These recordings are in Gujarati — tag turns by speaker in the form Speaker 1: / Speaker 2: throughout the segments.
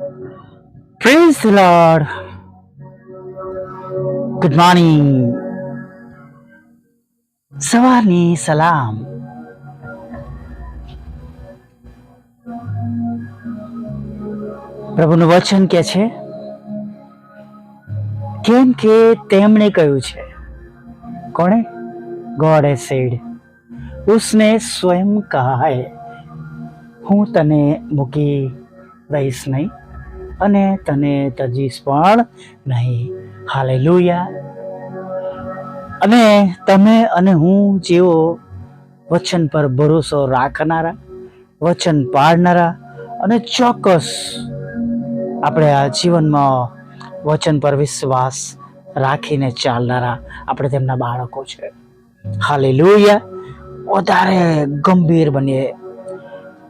Speaker 1: The Lord. Good morning. સવારની સલામ પ્રભુનું વચન કે છે? કેમ કે તેમણે કહ્યું છે. કોણે? ગોડ એ સેડ ઉસને સ્વયં કહા. હૈ હું તને મૂકી દઈશ નહીં. અને તને તજીશ પણ નહીં. હાલે અને તમે અને હું જેવો વચન પર ભરોસો રાખનારા, વચન પાડનારા અને ચોક્કસ આપણે આ જીવનમાં વચન પર વિશ્વાસ રાખીને ચાલનારા આપણે તેમના બાળકો છે. હાલેલુયા. વધારે ગંભીર બનીએ.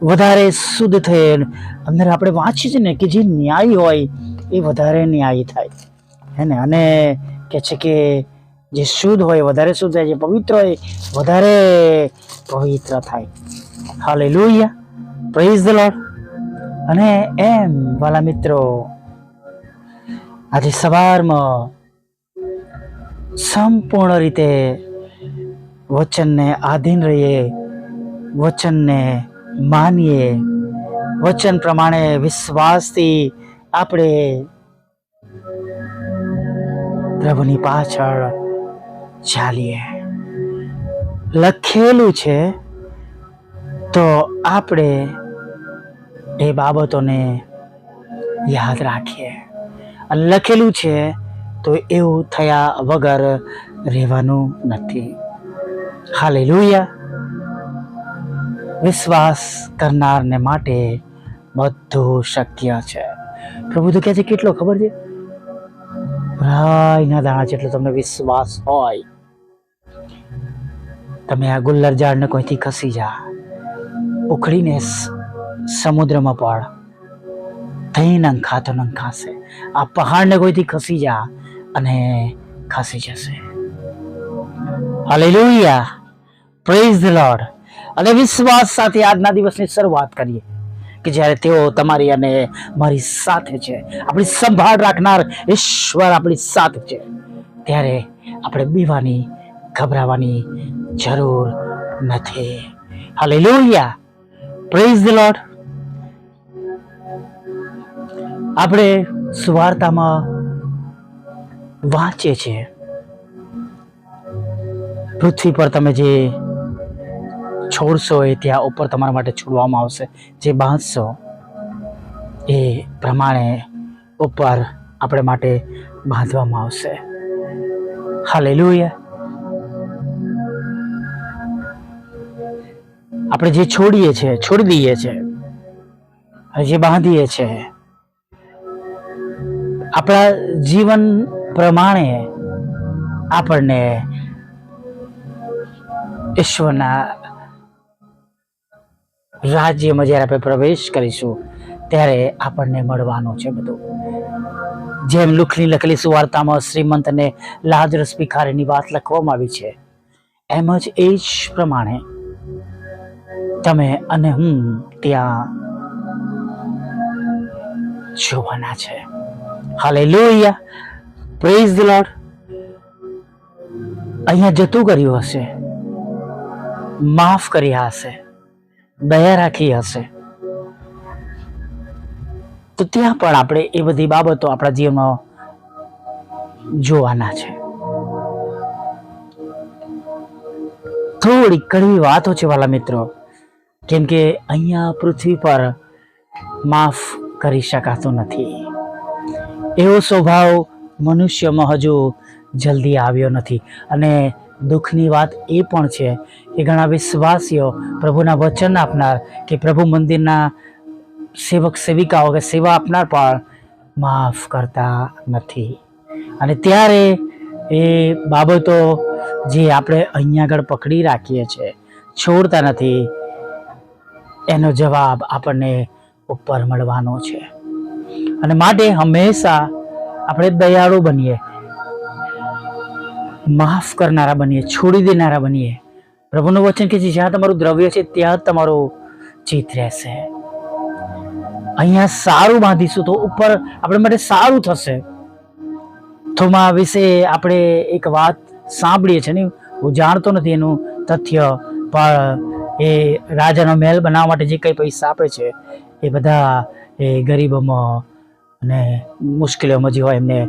Speaker 1: વધારે શુદ્ધ થઈએ અંદર આપણે વાંચીએ છીએ ને કે જે ન્યાય હોય, એ વધારે ન્યાય થાય. હે ને? અને કે છે કે જે શુદ્ધ હોય, વધારે શુદ્ધ થાય, જે પવિત્ર હોય, વધારે પવિત્ર થાય. હાલેલુયા પ્રેઝ ધ અને એમ, વાલા મિત્રો, આજે સવારમાં સંપૂર્ણ રીતે વચનને આધીન રહીએ, વચનને માનીએ. વચન પ્રમાણે વિશ્વાસથી આપણે પ્રભુની પાછળ ચાલીએ. લખેલું છે, તો આપણે એ બાબતોને યાદ રાખીએ. અને લખેલું છે, તો એવું થયા વગર રહેવાનું નથી. હાલેલુયા. વિશ્વાસ કરનારને માટે બધું શક્ય છે. પ્રભુ તો કહે છે કેટલો ખબર છે? રાયના દાણા જેટલો તમને વિશ્વાસ હોય. તમે આ ગુલ્લર ઝાડને કોઈથી ખસી જા. ઉખડીને સમુદ્રમાં પડ. થઈ નંખાતો નંખાશે આ પહાડને કોઈથી ખસી જા અને ખસી જશે. હાલેલુયા પ્રેઝ ધ લોર્ડ અને વિશ્વાસ સાથે આજના દિવસની શરૂઆત કરીએ કે જ્યારે તેઓ તમારી અને મારી સાથે છે, આપણી સંભાળ રાખનાર ઈશ્વર આપણી સાથે છે, ત્યારે આપણે બીવાની ગભરાવાની જરૂર નથી. હાલેલુયા પ્રેઝ ધ લોર્ડ આપણે સુવાર્તામાં વાંચીએ છીએ. પૃથ્વી પર તમે જે છોડશો એ ત્યાં ઉપર તમારા માટે છોડવામાં આવશે. જે બાંધશો એ પ્રમાણે ઉપર આપણે માટે બાંધવામાં આવશે. હાલે આપણે જે છોડીએ છીએ છોડી દઈએ છીએ જે બાંધીએ છીએ આપણા જીવન પ્રમાણે આપણને ઈશ્વરના રાજ્યમાં જ્યારે આપણે પ્રવેશ કરીશું, ત્યારે આપણને મળવાનું છે બધું. જેમ લુખની લખેલી સુવાર્તામાં શ્રીમંત અને લાજરસ ભિખારીની વાત લખવામાં આવી છે, એમ જ એ જ પ્રમાણે તમે અને હું ત્યાં જોવાના છે. હાલેલુયા પ્રેઝ ધ લોર્ડ અહીંયા જતું કર્યું હશે. માફ કર્યા હશે. દયા રાખી હશે. તો ત્યાં પણ આપણે એ બધી બાબતો આપણા જીવનમાં જોવાના છે. થોડી કડવી વાતો છે વાલા મિત્રો, કેમ કે અહીંયા પૃથ્વી પર માફ કરી શકાતું નથી. એવો સ્વભાવ મનુષ્યમાં હજુ જલ્દી આવ્યો નથી. અને દુઃખની વાત એ પણ છે કે ઘણા વિશ્વાસીઓ પ્રભુના વચન આપનાર કે પ્રભુ મંદિરના સેવક સેવિકાઓ કે સેવા આપનાર પણ માફ કરતા નથી. અને ત્યારે એ બાબતો જે આપણે અહીંયા આગળ પકડી રાખીએ છીએ છોડતા નથી, એનો જવાબ આપણને ઉપર મળવાનો છે. અને માટે હંમેશા આપણે દયાળુ બનીએ. માફ કરનારા બનીએ, છોડી દેનારા બનીએ. પ્રભુનું વચન કે જે જ્યાં તમારું દ્રવ્ય છે, ત્યાં તમારું ચિત રહેશે. અહીંયા સારું બાંધીશું તો ઉપર આપણે માટે સારું થશે. થોમા વિશે આપણે એક વાત સાંભળીએ છીએ ને, હું જાણતો નથી એનું તથ્ય, પણ એ રાજાનો મહેલ બનાવવા માટે જે કંઈ પૈસા આપે છે, એ બધા એ ગરીબોમાં અને મુશ્કેલીઓમાં જે હોય એમને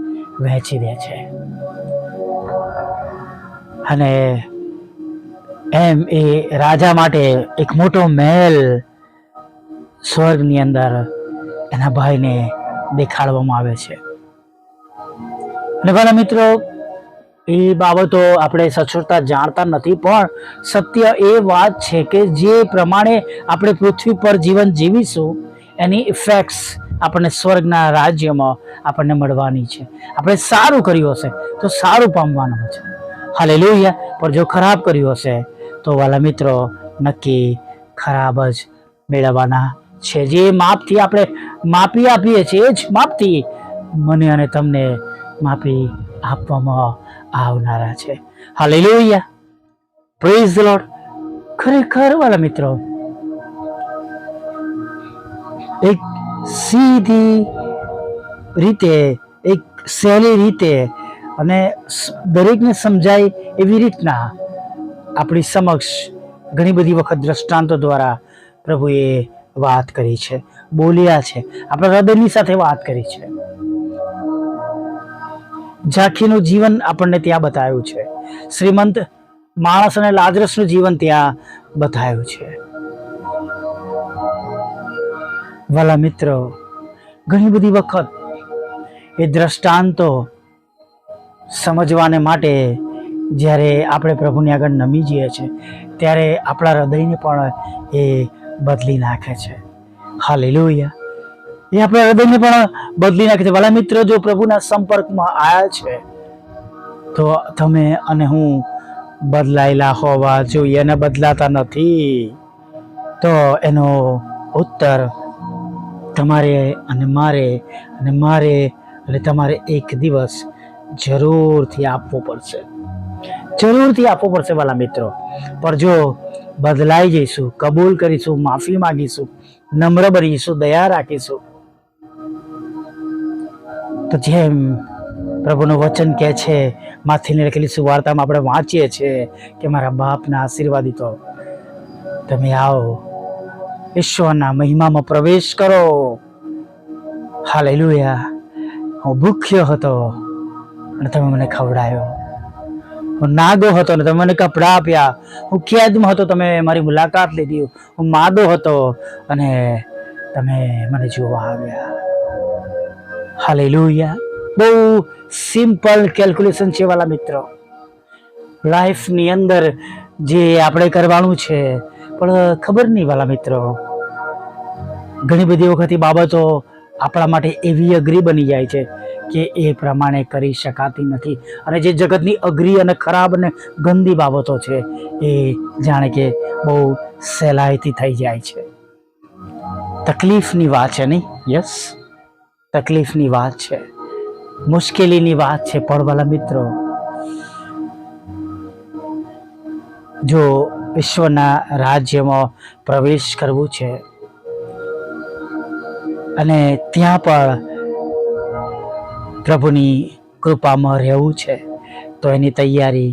Speaker 1: વહેંચી દે છે. અને એમ એ રાજા માટે એક મોટો મહેલ સ્વર્ગની અંદર એના ભાઈને દેખાડવામાં આવે છે. અને ભલા મિત્રો, એ બાબતો આપણે સચોટતા જાણતા નથી, પણ સત્ય એ વાત છે કે જે પ્રમાણે આપણે પૃથ્વી પર જીવન જીવીશું, એની ઇફેક્ટ્સ આપણને સ્વર્ગના રાજ્યમાં આપણને મળવાની છે. આપણે સારું કર્યું હશે તો સારું પામવાનું છે. હાલે પણ જો ખરાબ કર્યું હશે, તો વાલા મિત્રો, નક્કી ખરાબ જ મેળવવાના છે. જે માપથી આપણે માપી આપીએ છીએ, એ જ માપથી મને અને તમને માપી આપવામાં આવનારા છે. હાલેલુયા. પ્રેઝ લોડ ખરેખર વાલા મિત્રો, એક સીધી રીતે, એક સહેલી રીતે અને દરેકને સમજાય એવી રીતના આપણી સમક્ષ ઘણી બધી વખત દ્રષ્ટાંતો દ્વારા પ્રભુએ વાત કરી છે, બોલ્યા છે, આપણા હૃદયની સાથે વાત કરી છે. ઝાંખીનું જીવન આપણને ત્યાં બતાવ્યું છે. શ્રીમંત માણસ અને લાજરસનું જીવન ત્યાં બતાવ્યું છે. વાલા મિત્રો, ઘણી બધી વખત એ દ્રષ્ટાંતો સમજવાને માટે જ્યારે આપણે પ્રભુની આગળ નમી જઈએ છીએ, ત્યારે આપણા હૃદયને પણ એ બદલી નાખે છે. હાલેલુયા. એ આપણા હૃદયને પણ બદલી નાખે છે. વાલા મિત્રો, જો પ્રભુના સંપર્કમાં આવ્યા છે, તો તમે અને હું બદલાયેલા હોવા જોઈએ અને બદલાતા નથી. તો એનો ઉત્તર તમારે અને મારે અને મારે અને તમારે એક દિવસ જરૂરથી આપવો પડશે. જરૂરથી આપવો પડશે વાલા મિત્રો. પણ જો બદલાઈ જઈશું, કબૂલ કરીશું, માફી માંગીશું, નમ્ર બનીશું, દયા રાખીશું, તો જેમ પ્રભુનું વચન કહે છે, માથીને લખેલી સુવાર્તામાં આપણે વાંચીએ છીએ કે મારા બાપના આશીર્વાદી તો તમે આવો, ઈશ્વરના મહિમામાં પ્રવેશ કરો. હાલેલુયા. હું ભૂખ્યો હતો. અને તમે મને ખવડાયો. હું નાગો હતો ને તમે મને કપડાં આપ્યા. હું કેદમાં હતો તમે મારી મુલાકાત લીધી. હું માદો હતો અને તમે મને જોવા આવ્યા. હાલેલુયા. બહુ સિમ્પલ કેલ્ક્યુલેશન છે વાલા મિત્રો. લાઈફની અંદર જે આપણે કરવાનું છે, પણ ખબર નહીં વાલા મિત્રો. ઘણી બધી વખત બાબતો આપણા માટે એવી અઘરી બની જાય છે. કે એ પ્રમાણે કરી શકાતી નથી. અને જે જગતની અઘરી અને ખરાબ અને ગંદી બાબતો છે, એ જાણે કે બહુ સહેલાઈથી થઈ જાય છે. તકલીફની વાત છે નહીં? યસ. તકલીફની વાત છે. મુશ્કેલીની વાત છે, પડવાલા મિત્રો. જો વિશ્વના રાજ્યમાં પ્રવેશ કરવું છે, અને ત્યાં પણ પ્રભુની કૃપામાં રહેવું છે, તો એની તૈયારી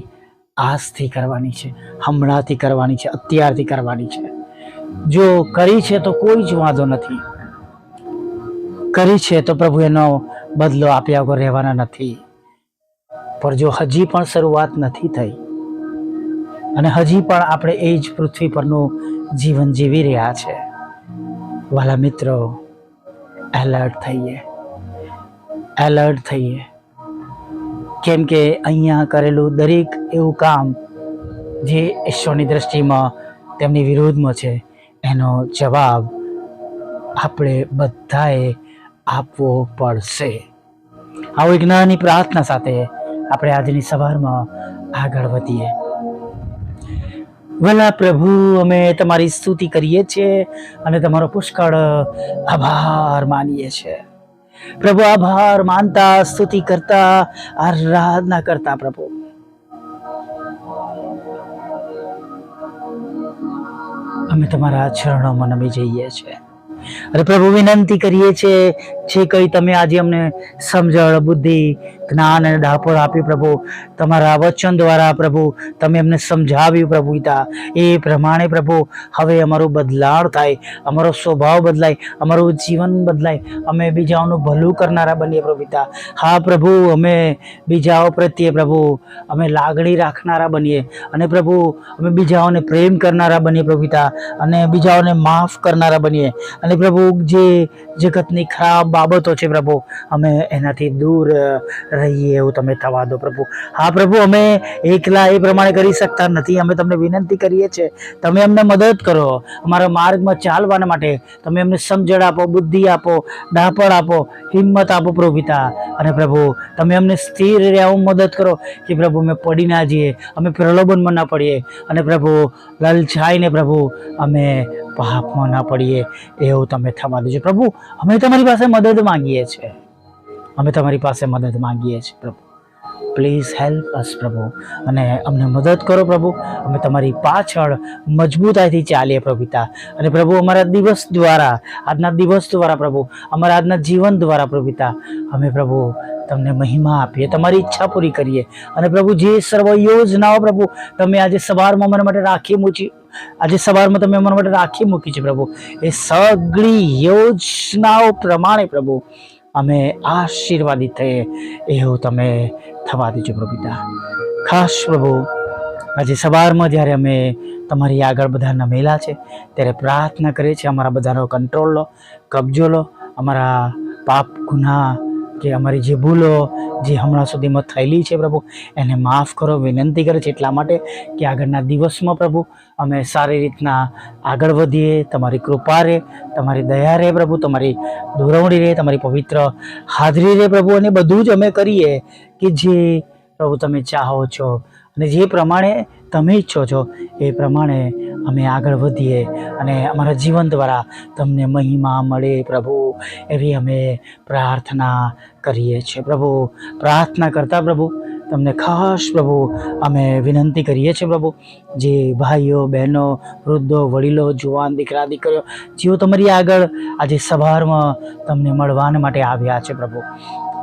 Speaker 1: આજથી કરવાની છે, હમણાંથી કરવાની છે, અત્યારથી કરવાની છે. જો કરી છે તો કોઈ જ વાંધો નથી. કરી છે તો પ્રભુ એનો બદલો આપ્યા વગર રહેવાના નથી. પણ જો હજી પણ શરૂઆત નથી થઈ, અને હજી પણ આપણે એ જ પૃથ્વી પરનું જીવન જીવી રહ્યા છે, વાલા મિત્રો એલર્ટ થઈએ. એલર્ટ થઈએ. કેમ કે અહીંયા કરેલું દરેક એવું કામ જે ઈશ્વરની દ્રષ્ટિમાં તેમની વિરોધમાં છે, એનો જવાબ આપણે બધાએ આપવો પડશે. આવો એક નાની પ્રાર્થના સાથે આપણે આજની સવારમાં આગળ વધીએ. વલા પ્રભુ, અમે તમારી સ્તુતિ કરીએ છીએ અને તમારો પુષ્કળ આભાર માનીએ છીએ. પ્રભુ, આભાર માનતા, સ્તુતિ કરતા, આરાધના કરતા પ્રભુ. અમે તમારા ચરણોમાં નમી જઈએ છીએ. અરે પ્રભુ, વિનંતી કરીએ છીએ, જે કંઈ તમે આજે અમને સમજણ, બુદ્ધિ જ્ઞાન અને ડાપોર આપ્યું પ્રભુ. તમારા વચન દ્વારા પ્રભુ, તમે એમને સમજાવ્યું પ્રભુ પિતા એ પ્રમાણે પ્રભુ, હવે અમારું બદલાવ થાય, અમારો સ્વભાવ બદલાય, અમારું જીવન બદલાય. અમે બીજાઓનું ભલું કરનારા બનીએ પ્રભુ પિતા હા પ્રભુ, અમે બીજાઓ પ્રત્યે પ્રભુ, અમે લાગણી રાખનારા બનીએ. અને પ્રભુ, અમે બીજાઓને પ્રેમ કરનારા બનીએ પ્રભુ પિતા અને બીજાઓને માફ કરનારા બનીએ. અને પ્રભુ, જે જગતની ખરાબ બાબતો છે પ્રભુ, અમે એનાથી દૂર રહીએ એવું તમે થવા દો પ્રભુ. હા પ્રભુ, અમે એકલા એ પ્રમાણે કરી શકતા નથી. અમે તમને વિનંતી કરીએ છીએ, તમે અમને મદદ કરો. અમારા માર્ગમાં ચાલવાના માટે તમે અમને સમજણ આપો, બુદ્ધિ આપો, ડાપણ આપો, હિંમત આપો પ્રભુ અને પ્રભુ, તમે અમને સ્થિર રહેવું મદદ કરો કે પ્રભુ, અમે પડી ના જઈએ, અમે પ્રલોભનમાં ના પડીએ. અને પ્રભુ લલછાઈને પ્રભુ, અમે પાપમાં ના પડીએ, એવું તમે થવા દેજો પ્રભુ, અમે તમારી પાસે મદદ માંગીએ છીએ. અમે તમારી પાસે મદદ માંગીએ છીએ, પ્રભુ. પ્લીઝ હેલ્પ અસ પ્રભુ. અને અમને મદદ કરો, પ્રભુ. અમે તમારી પાછળ મજબૂતાઈથી ચાલીએ પ્રભુતા અને પ્રભુ, અમારા દિવસ દ્વારા, આજના દિવસ દ્વારા, પ્રભુ, અમારા આજના જીવન દ્વારા પ્રભુતા અમે, પ્રભુ, તમને મહિમા આપીએ, તમારી ઈચ્છા પૂરી કરીએ. અને પ્રભુ, જે સર્વ યોજનાઓ, પ્રભુ, તમે આજે સવારમાં અમારા માટે રાખી મૂકી, આજે સવારમાં તમે અમારા માટે રાખી મૂકી છે, પ્રભુ. એ સગળી યોજનાઓ પ્રમાણે, પ્રભુ અમે આશીર્વાદિત થઈએ એવું તમે થવા દેજો પ્રભુ પિતા. ખાસ પ્રભુ, આજે સવારમાં જ્યારે અમે તમારી આગળ બધા નમેલા છે, ત્યારે પ્રાર્થના કરીએ છીએ અમારા બધાનો કંટ્રોલ લો, કબજો લો, અમારા પાપ ગુના કે અમારી જે ભૂલો જે હમણાં સુધીમાં થયેલી છે પ્રભુ, એને માફ કરો, વિનંતી કરે છે એટલા માટે કે આગળના દિવસમાં પ્રભુ, અમે સારી રીતના આગળ વધીએ, તમારી કૃપા રહે, તમારી દયા રહે પ્રભુ, તમારી દોરવણી રહે, તમારી પવિત્ર હાજરી રહે પ્રભુ, અને બધું જ અમે કરીએ કે જે પ્રભુ તમે ચાહો છો. અને જે પ્રમાણે તમે ઈચ્છો છો એ પ્રમાણે અમે આગળ વધીએ અને અમારા જીવન દ્વારા તમને મહિમા મળે પ્રભુ, એવી અમે પ્રાર્થના કરીએ છીએ. પ્રભુ, પ્રાર્થના કરતા પ્રભુ, તમને ખાસ પ્રભુ અમે વિનંતી કરીએ છીએ પ્રભુ, જે ભાઈઓ, બહેનો, વૃદ્ધો, વડીલો, જુવાન, દીકરા, દીકરીઓ, જેઓ તમારી આગળ આજે સવારમાં તમને મળવાને માટે આવ્યા છે પ્રભુ.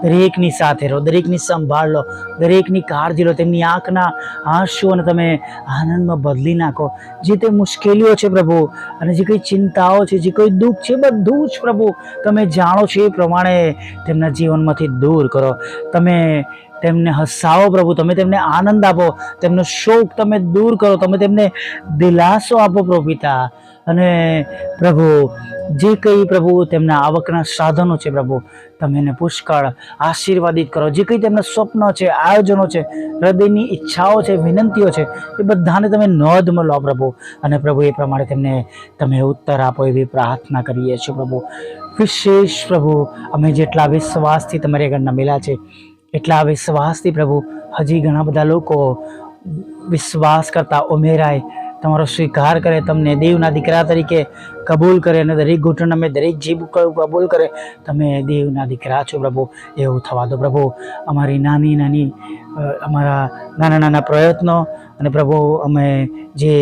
Speaker 1: દરેકની સાથે રહો, દરેકની સંભાળ લો, દરેકની કાળજી લો, તેમની આંખના આંસુઓને તમે આનંદમાં બદલી નાખો. જે તે મુશ્કેલીઓ છે પ્રભુ, અને જે કંઈ ચિંતાઓ છે, જે કોઈ દુઃખ છે, બધું જ પ્રભુ તમે જાણો છો, એ પ્રમાણે તેમના જીવનમાંથી દૂર કરો. તમે તેમને હસાવો પ્રભુ, તમે તેમને આનંદ આપો, તેમનો શોક તમે દૂર કરો, તમે તેમને દિલાસો આપો પ્રભુ પિતા. અને પ્રભુ, જે કંઈ પ્રભુ તેમના આવકના સાધનો છે પ્રભુ, તમે એને પુષ્કળ આશીર્વાદિત કરો. જે કંઈ તેમના સ્વપ્નો છે, આયોજનો છે, હૃદયની ઈચ્છાઓ છે, વિનંતીઓ છે, એ બધાને તમે નોંધમાં લો પ્રભુ. અને પ્રભુ, એ પ્રમાણે તેમને તમે ઉત્તર આપો એવી પ્રાર્થના કરીએ છીએ પ્રભુ. વિશેષ પ્રભુ, અમે જેટલા વિશ્વાસથી તમારી આગળ નમેલા છે, એટલા વિશ્વાસથી પ્રભુ, હજી ઘણા બધા લોકો વિશ્વાસ કરતા ઉમેરાય તમારો સ્વીકાર કરે, તમને દેવના દીકરા તરીકે કબૂલ કરે અને દરેક ઘૂંટણ અમે દરેક જીભ કબૂલ કરે, તમે દેવના દીકરા છો પ્રભુ, એવું થવા દો પ્રભુ. અમારી નાની નાની અમારા નાના નાના પ્રયત્નો અને પ્રભુ અમે જે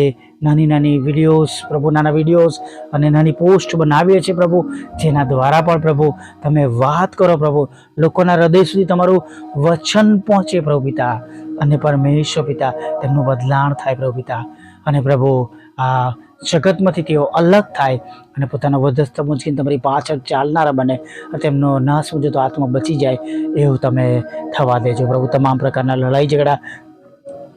Speaker 1: નાની નાની વિડીયોઝ, પ્રભુ નાના વિડીયોઝ અને નાની પોસ્ટ બનાવીએ છીએ પ્રભુ, જેના દ્વારા પણ પ્રભુ તમે વાત કરો પ્રભુ. લોકોના હૃદય સુધી તમારું વચન પહોંચે પ્રભુ પિતા, અને પરમેશ્વર પિતા, તેમનું બદલાણ થાય પ્રભુ પિતા. અને પ્રભુ, આ જગતમાંથી તેઓ અલગ થાય અને પોતાનો વધસ્ત મુંચકીને તમારી પાછળ ચાલનારા બને તેમનો નાશ મુજબ તો આત્મા બચી જાય એવું તમે થવા દેજો. પ્રભુ, તમામ પ્રકારના લડાઈ ઝઘડા,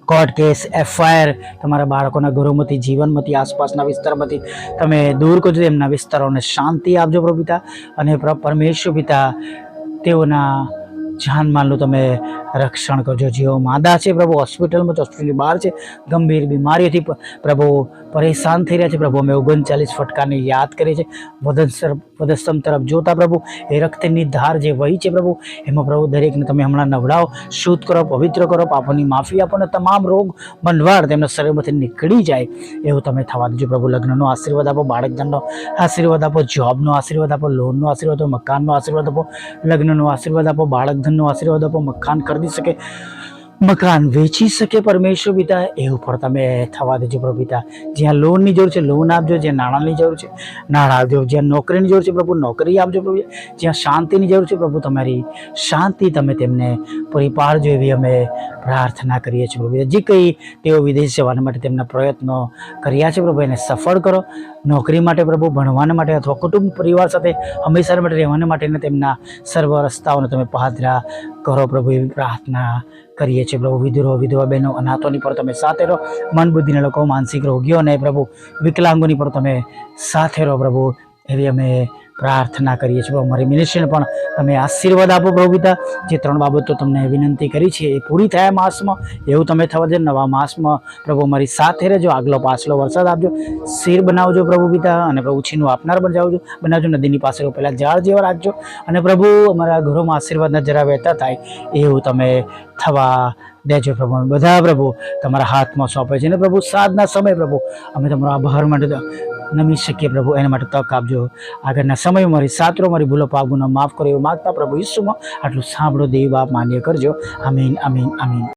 Speaker 1: કોર્ટ કેસ, એફઆઈઆર, તમારા બાળકોના ઘરોમાંથી, જીવનમાંથી, આસપાસના વિસ્તારમાંથી તમે દૂર કરજો, એમના વિસ્તારોને શાંતિ આપજો પ્રભુ પિતા. અને પ્ર- પરમેશ્વર પિતા, તેઓના જાનમાલનું તમે રક્ષણ કરજો. જેઓ માદા છે પ્રભુ, હોસ્પિટલમાં હોસ્પિટલની બહાર છે. ગંભીર બીમારીઓથી પ્રભુ પરેશાન થઈ રહ્યા છે પ્રભુ. અમે ઓગણચાલીસ ફટકાને યાદ કરીએ છીએ. વધસ્તર વધસ્તંભ તરફ જોતા પ્રભુ, એ રક્તની ધાર જે વહી છે પ્રભુ, એમાં પ્રભુ દરેકને તમે હમણાં નવડાવો, શુદ્ધ કરો, પવિત્ર કરો, પાપોની માફી આપો અને તમામ રોગ બંધવાડ તેમના શરીરમાંથી નીકળી જાય એવું તમે થવા દેજો. પ્રભુ, લગ્નનો આશીર્વાદ આપો બાળકધનનો આશીર્વાદ આપો, જોબનો આશીર્વાદ આપો, લોનનો આશીર્વાદ આપો, મકાનનો આશીર્વાદ આપો, લગ્નનો આશીર્વાદ આપો, બાળકધનનો આશીર્વાદ આપો, મકાન ખરીદી શકે. મકાન વેચી શકે પરમેશ્વર પિતા એવું પણ તમે થવા દેજો પ્રભુ પિતા. જ્યાં લોનની જરૂર છે, લોન આપજો, જ્યાં નાણાંની જરૂર છે, નાણાં આપજો, જ્યાં નોકરીની જરૂર છે, પ્રભુ નોકરી આપજો પ્રભુ. જ્યાં શાંતિની જરૂર છે, પ્રભુ તમારી શાંતિ તમે તેમને પૂરી પાડજો એવી અમે પ્રાર્થના કરીએ છીએ પ્રભુ જે કંઈ તેઓ વિદેશ જવાના માટે તેમના પ્રયત્નો કર્યા છે પ્રભુ, એને સફળ કરો. નોકરી માટે પ્રભુ, ભણવાના માટે અથવા કુટુંબ પરિવાર સાથે હંમેશા માટે રહેવાના માટેના તેમના સર્વ રસ્તાઓને તમે પહાદરા કરો પ્રભુ એવી પ્રાર્થના કરીએ છીએ પ્રભુ. વિધુરો, વિધવા બહેનો, અનાથોની પર તમે સાથે રહો. મન બુદ્ધિના લોકો, માનસિક રોગીઓને પ્રભુ, વિકલાંગોની પર તમે સાથે રહો પ્રભુ. એવી અમે પ્રાર્થના કરીએ છીએ. અમારી મિનિસ્ટ્રીને પણ તમે આશીર્વાદ આપો પ્રભુપિતા જે ત્રણ બાબતો તમને વિનંતી કરી છે એ પૂરી થયા માસમાં. એવું તમે થવા દે નવા માસમાં પ્રભુ અમારી સાથે રહેજો. આગલો પાછલો વરસાદ આપજો. શીર બનાવજો પ્રભુ પિતા અને પ્રભુ છીનું આપનાર બનાવજો બનાવજો, નદીની પાસે પહેલાં ઝાડ જેવા રાખજો. અને પ્રભુ અમારા ઘરોમાં આશીર્વાદના જરા વહેતા થાય એવું તમે થવા દેજો પ્રભુ. બધા પ્રભુ તમારા હાથમાં સોંપે છે. અને પ્રભુ સાધના સમય પ્રભુ, અમે તમારો આભાર માટે નમી શકીએ પ્રભુ. એના માટે તક આપજો. આગળના સમયમાં મારી સાતરો, મારી ભૂલો પાપુનો માફ કરો એવું માગતા પ્રભુ ઈસુમાં આટલું સાંભળો દેવ બાપ માન્ય કરજો. અમીન અમીન આમીન.